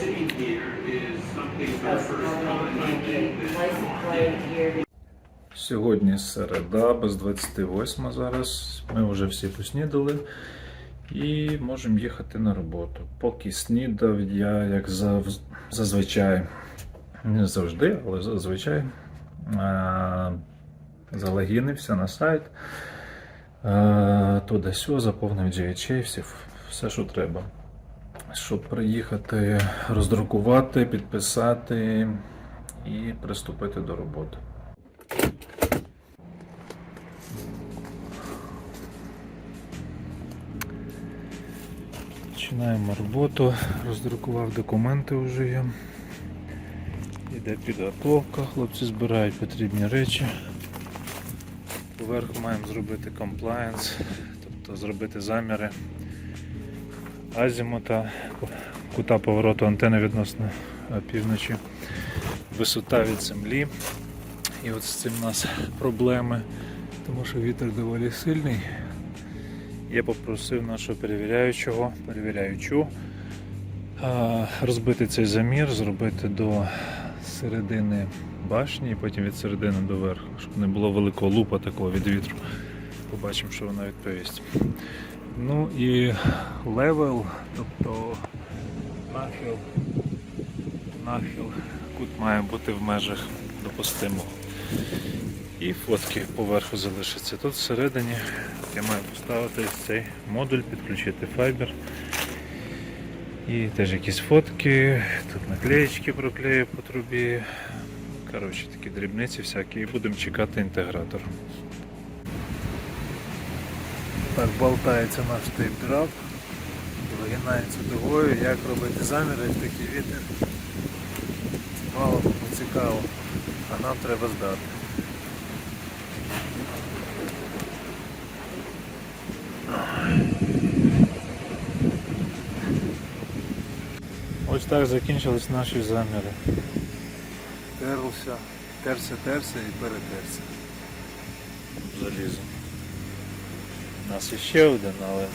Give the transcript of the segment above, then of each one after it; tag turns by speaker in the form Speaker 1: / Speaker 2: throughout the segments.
Speaker 1: sitting here is something for the first time. I.
Speaker 2: Сьогодні середа, без 28 зараз. Ми вже всі поснідали і можемо їхати на роботу. Поки снідав, я, як зав- зазвичай, не завжди, але зазвичай а, залогінився на сайт. А, туди сьо заповнив GHA, всі, все, що треба. Щоб приїхати, роздрукувати, підписати і приступити до роботи. Починаємо роботу, роздрукував документи вже я. Іде підготовка, хлопці збирають потрібні речі. Поверху маємо зробити комплаєнс, тобто зробити заміри азімута, кута повороту антени відносно е, півночі, висота від землі. І от з цим у нас проблеми, тому що вітер доволі сильний. Я попросив нашого перевіряючого, перевіряючу розбити цей замір, зробити до середини башні і потім від середини до верху, щоб не було великого лупа такого від вітру. Побачимо, що вона відповість. Ну і левел, тобто нахил, нахил, кут має бути в межах допустимого. І фотки поверху залишаться. Тут всередині я маю поставити цей модуль, підключити файбер. І теж якісь фотки, тут наклеєчки проклею по трубі. Коротше, такі дрібниці всякі. І будемо чекати інтегратор. Так болтається наш тейп-драп. Вигинається дугою, як робити заміри в такий вітер. Мало цікаво, а нам треба здати. Ось так закінчились наші заміри. Терився, терся, терся і перетерся. Залізо. У нас іще один, але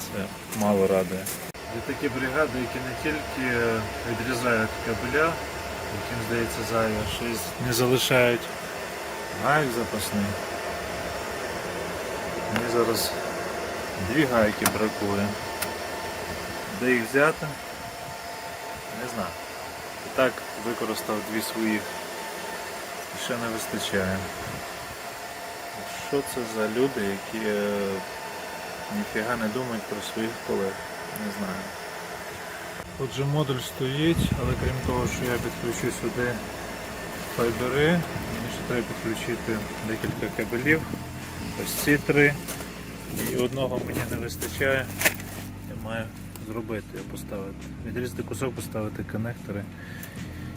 Speaker 2: це мало радує. Є такі бригади, які не тільки відрізають кабеля, яким здається зайве, ще й не залишають гайк запасний. Мені зараз дві гайки бракує. Де їх взяти? Не знаю. І так використав дві своїх і ще не вистачає. Що це за люди, які е, ніфіга не думають про своїх колег? Не знаю. Отже, модуль стоїть, але крім того, що я підключу сюди файбери, мені ще треба підключити декілька кабелів. Ось ці три. І одного мені не вистачає. Я маю зробити, поставити. Відрізати кусок, поставити коннектори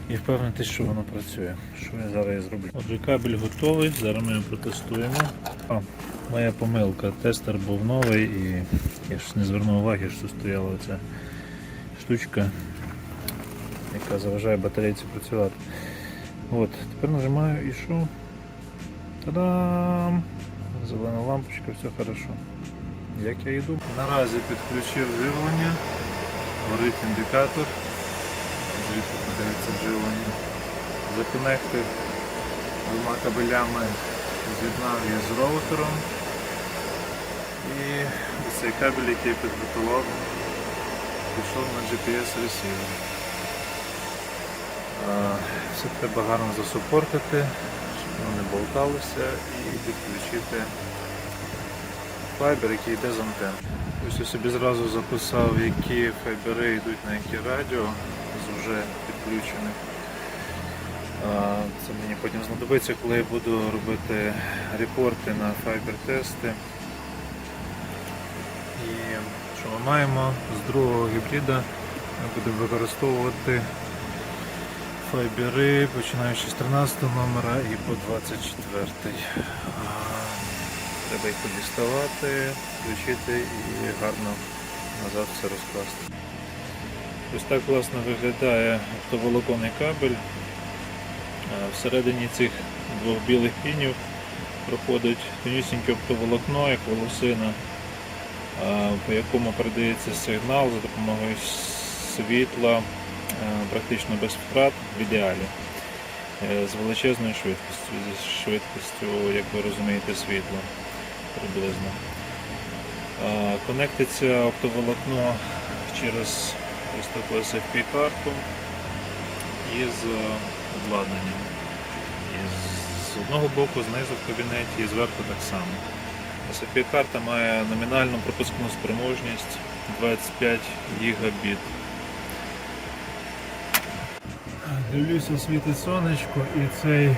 Speaker 2: і впевнитись, що воно працює. Що я зараз і зроблю. Отже, кабель готовий, зараз ми його протестуємо. А, моя помилка, тестер був новий і я ж не звернув уваги, що стояла ця штучка, яка заважає батарейці працювати. От, тепер нажимаю і що? Та-дам! Зелена лампочка, все хорошо. Як я йду. Наразі підключив живлення, горить індикатор. Звідси подається живлення. Законектив двома кабелями, з'єднав її з роутером. І цей кабель, який я підготував, пішов на GPS ресівер. Все треба гарно засупортити, щоб воно не болталося і підключити файбер, який йде з антен. Ось я собі зразу записав, які файбери йдуть на які радіо з вже підключених. Це мені потім знадобиться, коли я буду робити репорти на файбер-тести. І що ми маємо з другого гібрида ми будемо використовувати файбери, починаючи з 13 номера і по 24. Треба їх подіставати, включити і гарно назад все розкласти. Ось так власне виглядає оптоволоконний кабель. Всередині цих двох білих пінів проходить тонюсіньке оптоволокно, як волосина, по якому передається сигнал за допомогою світла е, практично без втрат в ідеалі. Е, З величезною швидкістю, зі швидкістю, як ви розумієте, світла приблизно. Е, Конектиться оптоволокно через ось таку SFP-карту із е, обладнанням. І з- одного боку, знизу в кабінеті, і зверху так само. SFP-карта має номінальну пропускну спроможність 25 гігабіт. Дивлюся, світить сонечко і цей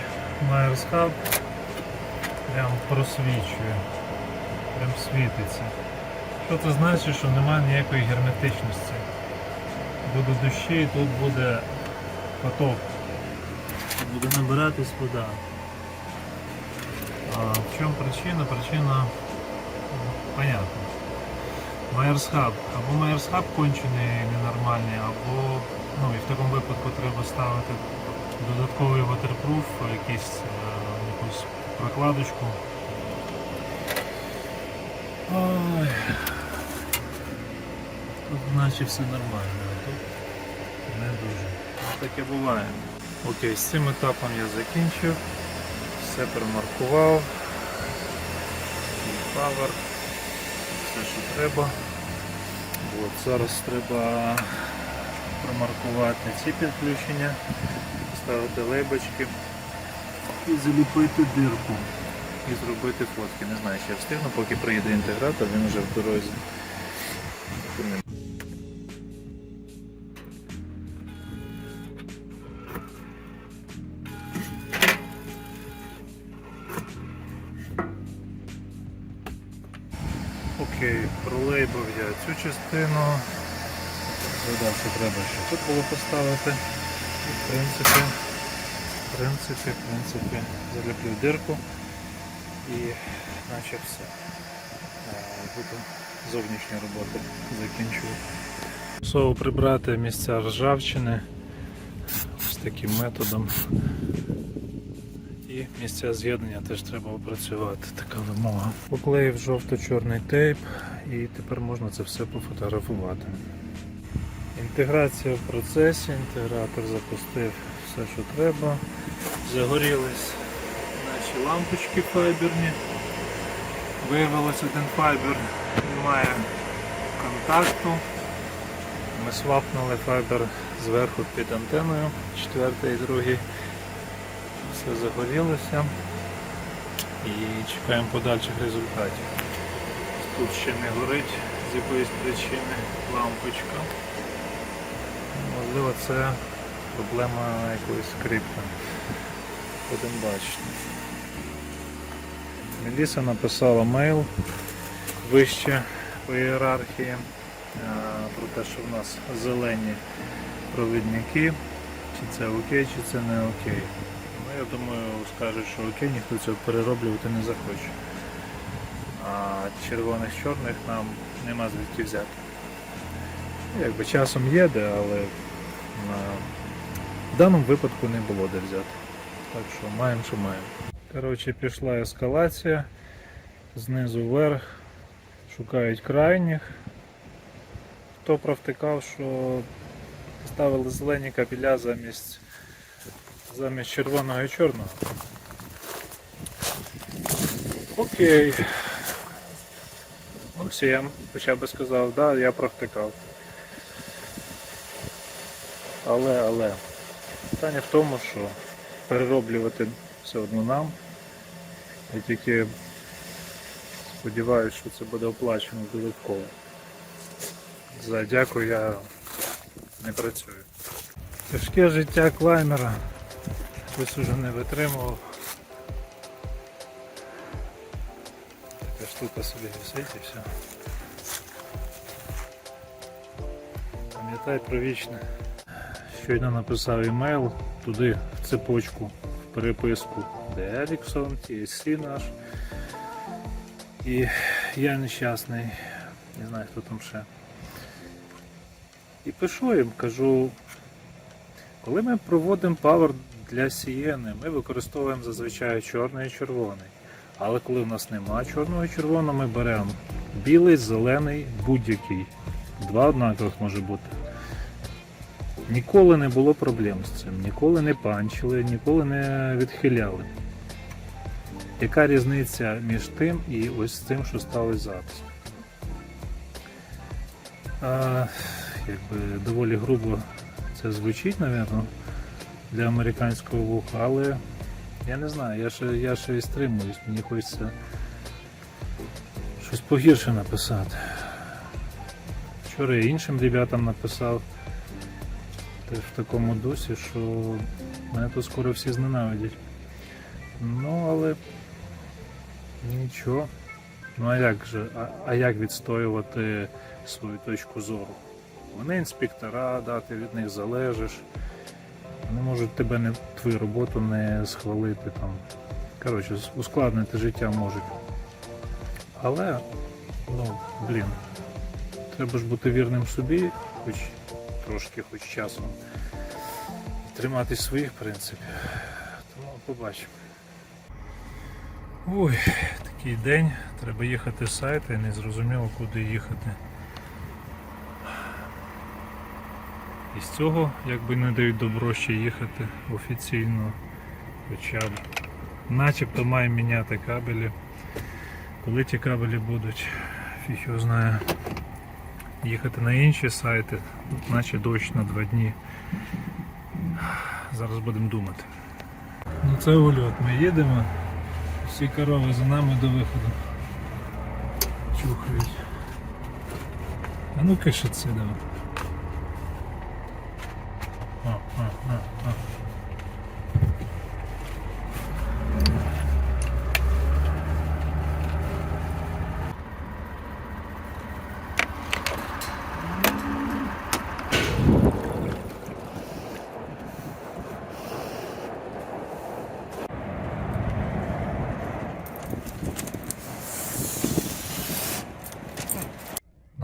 Speaker 2: Hub прям просвічує, прям світиться. Що це значить, що немає ніякої герметичності. Буде дощі тут буде поток. Буде набиратись вода. А в чому причина? Причина ну, понятна. Hub. Або Hub кончений ненормальний, або ну, і в такому випадку треба ставити додатковий waterproof, якийсь, е, якусь прокладочку. Ой. Тут наче все нормально, а тут не дуже. Ну, Таке буває. Окей, з цим етапом я закінчив. Все промаркував. Power. Все, що треба. От, зараз треба промаркувати ці підключення, ставити лейбочки і заліпити дирку. І зробити фотки. Не знаю, чи я встигну, поки приїде інтегратор, він вже в дорозі. Цю частину. Згадав, що треба ще тут було поставити. І в принципі, в принципі, в принципі, заліплю дирку і наче все. Е, Буду зовнішні роботи закінчую. Сову прибрати місця ржавчини ось таким методом. Місця з'єднання теж треба опрацювати, така вимога. Поклеїв жовто-чорний тейп і тепер можна це все пофотографувати. Інтеграція в процесі, інтегратор запустив все, що треба. Загорілись наші лампочки файберні. Виявилось один файбер немає контакту. Ми свапнули файбер зверху під антеною, четвертий і другий. Все загорілося і чекаємо подальших результатів. Тут ще не горить з якоїсь причини лампочка. Можливо, це проблема якоїсь скрипки. Будемо бачити. Меліса написала мейл вище по ієрархії е, про те, що в нас зелені провідники, чи це окей, чи це не окей. Я думаю, скажуть, що окей, ніхто цього перероблювати не захоче. А червоних чорних нам нема звідки взяти. Ну, Якби часом є де, але на... в даному випадку не було де взяти. Так що маємо, що маємо. Коротше, пішла ескалація. Знизу вверх. Шукають крайніх. Хто провтикав, що ставили зелені капіля замість замість червоного і чорного. Окей. Ну, всім, хоча б сказав, да, я провтикав. Але, але, питання в тому, що перероблювати все одно нам. Я тільки сподіваюся, що це буде оплачено додатково. За дякую я не працюю. Тяжке життя клаймера. Хтось уже не витримував. Така штука собі висить і все. Пам'ятай про вічне. Щойно написав емейл туди, в цепочку, в переписку, де Еліксон, TSC наш. І я нещасний, не знаю хто там ще. І пишу їм, кажу, коли ми проводимо павер для сієни, ми використовуємо зазвичай чорний і червоний. Але коли в нас немає чорного і червоного, ми беремо білий, зелений, будь-який. Два однакових може бути. Ніколи не було проблем з цим, ніколи не панчили, ніколи не відхиляли. Яка різниця між тим і ось цим, що сталося зараз? А, якби доволі грубо це звучить, напевно, для американського вуха, але я не знаю, я ще, я ще і стримуюсь, мені хочеться щось погірше написати. Вчора я іншим ребятам написав теж в такому дусі, що мене тут скоро всі зненавидять. Ну, але нічого. Ну а як же, а, а як відстоювати свою точку зору? Вони інспектора, да, ти від них залежиш. Вони можуть тебе не твою роботу не схвалити там. Коротше, ускладнити життя можуть. Але, ну, блін, треба ж бути вірним собі, хоч трошки, хоч часом. Триматись своїх принципів. Тому побачимо. Ой, такий день. Треба їхати з сайту і не зрозуміло, куди їхати. І з цього, якби не дають добро ще їхати офіційно, хоча б начебто маємо міняти кабелі. Коли ті кабелі будуть, фіг його знає. Їхати на інші сайти, наче дощ на два дні. Зараз будемо думати. Ну це ульот. Ми їдемо. Всі корови за нами до виходу. Чухають. А ну киши це давай. А, а, а, а. На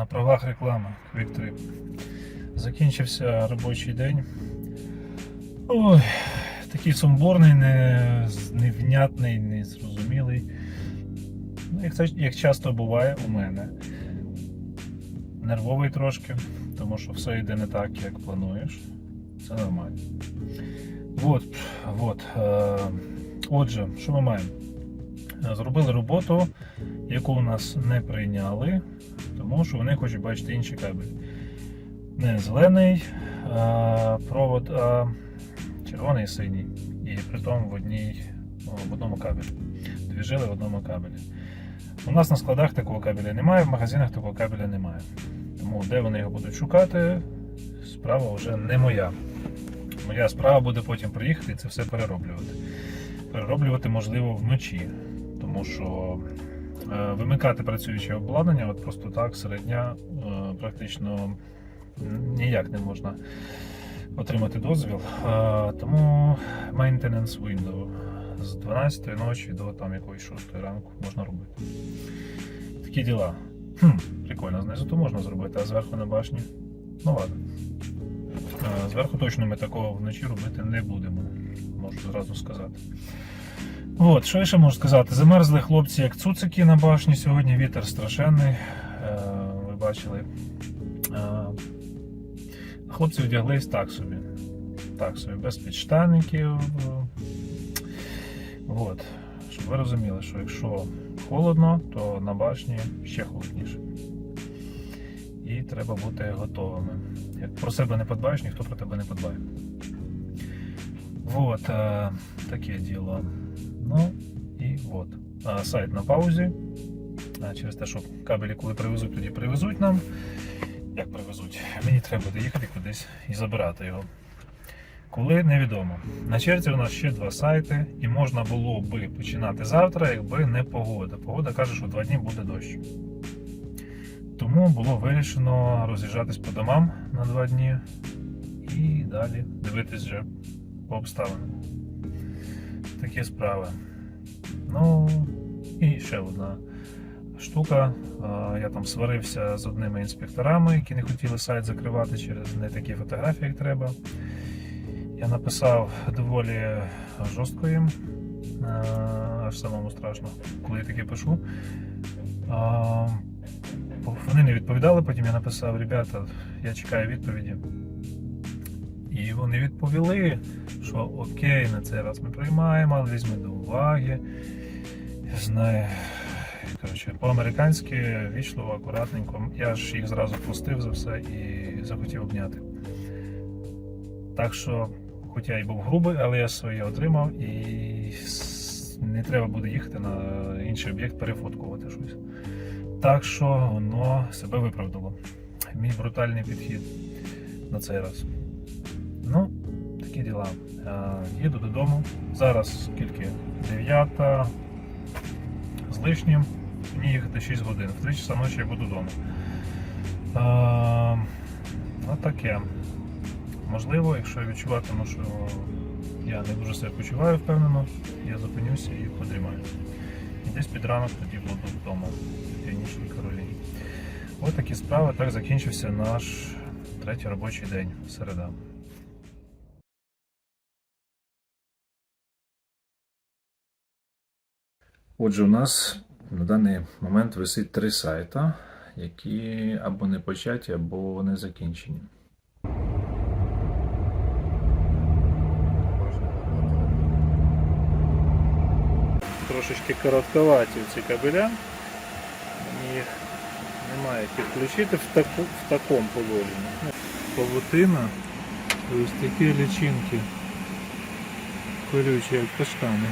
Speaker 2: правах реклами Quick Trip. Закінчився робочий день. Ой, такий сумбурний, не, невнятний, незрозумілий. Ну, як, як часто буває у мене. Нервовий трошки, тому що все йде не так, як плануєш. Це нормально. От, от. Е, отже, що ми маємо? Е, Зробили роботу, яку у нас не прийняли, тому що вони хочуть бачити інші кабелі. Не зелений а, провод, а червоний і синій. І при тому в, одній, в одному кабелі. Дві жили в одному кабелі. У нас на складах такого кабеля немає, в магазинах такого кабеля немає. Тому де вони його будуть шукати, справа вже не моя. Моя справа буде потім приїхати і це все перероблювати. Перероблювати можливо вночі, тому що е, вимикати працююче обладнання от просто так середня е, практично ніяк не можна отримати дозвіл. Е, Тому maintenance window з 12 ночі до там якоїсь 6 ранку можна робити. Такі діла. Хм, прикольно, знизу то можна зробити, а зверху на башні. Ну ладно. Е, Зверху точно ми такого вночі робити не будемо, можу зразу сказати. От, що я ще можу сказати? Замерзли хлопці як цуцики на башні сьогодні, вітер страшенний. Е, Ви бачили. Е, Хлопці одяглись так собі. Так собі, без підштанників. От. Щоб ви розуміли, що якщо холодно, то на башні ще холодніше. І треба бути готовими. Як про себе не подбаєш, ніхто про тебе не подбає. Вот, е, таке діло. Ну і от. Сайт на паузі. Через те, що кабелі, коли привезуть, тоді привезуть нам. Як привезуть? Мені треба буде їхати кудись і забирати його. Коли невідомо. На черзі у нас ще два сайти, і можна було би починати завтра, якби не погода. Погода каже, що два дні буде дощ. Тому було вирішено роз'їжджатись по домам на два дні і далі дивитись вже по обставинам. Такі справи. Ну, і ще одна штука. Я там сварився з одними інспекторами, які не хотіли сайт закривати через не такі фотографії, як треба. Я написав доволі жорстко їм, аж самому страшно, коли я таке пишу. Вони не відповідали, потім я написав, ребята, я чекаю відповіді. І вони відповіли, що окей, на цей раз ми приймаємо, але візьми до уваги. Я знаю. Коротше, по-американськи вічливо, акуратненько. Я ж їх зразу пустив за все і захотів обняти. Так що, хоч я й був грубий, але я своє отримав і не треба буде їхати на інший об'єкт перефоткувати щось. Так що воно себе виправдало. Мій брутальний підхід на цей раз. Ну, такі діла. Е, Їду додому. Зараз скільки? 9 з лишнім. Мені їхати 6 годин. В 3 часа ночі я буду вдома. Е, ну таке. Можливо, якщо я відчуватиму, що я не дуже себе почуваю впевнено, я зупинюся і подрімаю. І десь під ранок тоді буду вдома в Північній Кароліні. Ось такі справи. Так закінчився наш третій робочий день середа. Отже, у нас на даний момент висить три сайта, які або не початі, або не закінчені. Трошечки коротковаті ці кабеля. Їх немає підключити в, таку, в такому положенні. Павутина, ось такі лічинки, колючі, як каштани.